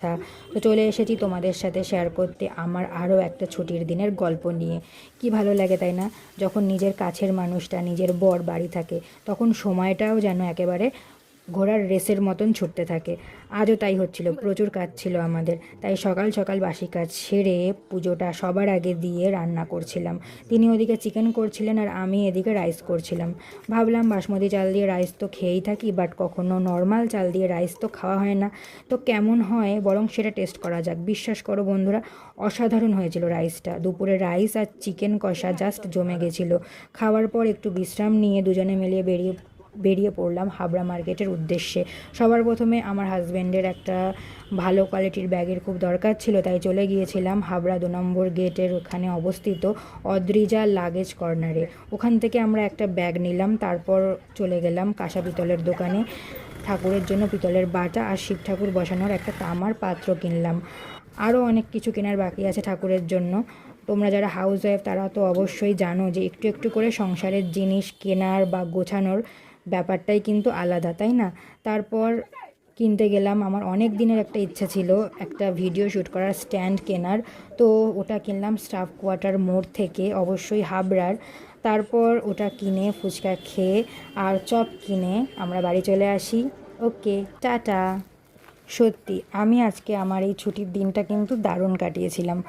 কথা তো চলে এসেছি তোমাদের সাথে শেয়ার করতে আমার আরও একটা ছুটির দিনের গল্প নিয়ে। কি ভালো লাগে তাই না? যখন নিজের কাছের মানুষটা, নিজের বর বাড়ি থাকে, তখন সময়টাও যেন একেবারে ঘোড়ার রেসের মতন ছুটতে থাকে। আজও তাই হচ্ছিল, প্রচুর কাজ ছিল আমাদের। তাই সকাল সকাল বাসি কাজ সেরে পুজোটা সবার আগে দিয়ে রান্না করছিলাম। তিনি ওদিকে চিকেন করছিলেন আর আমি এদিকে রাইস করছিলাম। ভাবলাম, বাসমতি চাল দিয়ে রাইস তো খেয়েই থাকি, বাট কখনো নর্মাল চাল দিয়ে রাইস তো খাওয়া হয় না। তো কেমন হয়, বরং সেটা টেস্ট করা যাক। বিশ্বাস করো বন্ধুরা, অসাধারণ হয়েছিল রাইসটা। দুপুরে রাইস আর চিকেন কষা জাস্ট জমে গেছিল। খাওয়ার পর একটু বিশ্রাম নিয়ে দুজনে মিলিয়ে বেরিয়ে বেরিয়ে পড়লাম হাবড়া মার্কেটের উদ্দেশ্যে। সবার প্রথমে আমার হাজব্যান্ডের একটা ভালো কোয়ালিটির ব্যাগের খুব দরকার ছিল, তাই চলে গিয়েছিলাম হাবড়া দু নম্বর গেটের ওখানে অবস্থিত অদ্রিজা লাগেজ কর্নারে ওখান থেকে আমরা একটা ব্যাগ নিলাম, তারপর চলে গেলাম কাঁসা পিতলের দোকানে। ঠাকুরের জন্য পিতলের বাটা আর শিব ঠাকুর বসানোর একটা তামার পাত্র কিনলাম। আরও অনেক কিছু কেনার বাকি আছে ঠাকুরের জন্য। তোমরা যারা হাউস ওয়াইফ তারা তো অবশ্যই জানো যে একটু একটু করে সংসারের জিনিস কেনার বা গোছানোর ব্যাপারটাই কিন্তু আলাদা, তাই না? তারপর কিনতে গেলাম, আমার অনেক দিনের একটা ইচ্ছা ছিল, একটা ভিডিও শ্যুট করার স্ট্যান্ড কেনার। তো ওটা কিনলাম স্টাফ কোয়ার্টার মোড় থেকে, অবশ্যই হাবড়ার। তারপর ওটা কিনে, ফুচকা খেয়ে আর চপ কিনে আমরা বাড়ি চলে আসি। Okay, tata. সত্যি, আমি আজকে আমার এই ছুটির দিনটা কিন্তু দারুণ কাটিয়েছিলাম।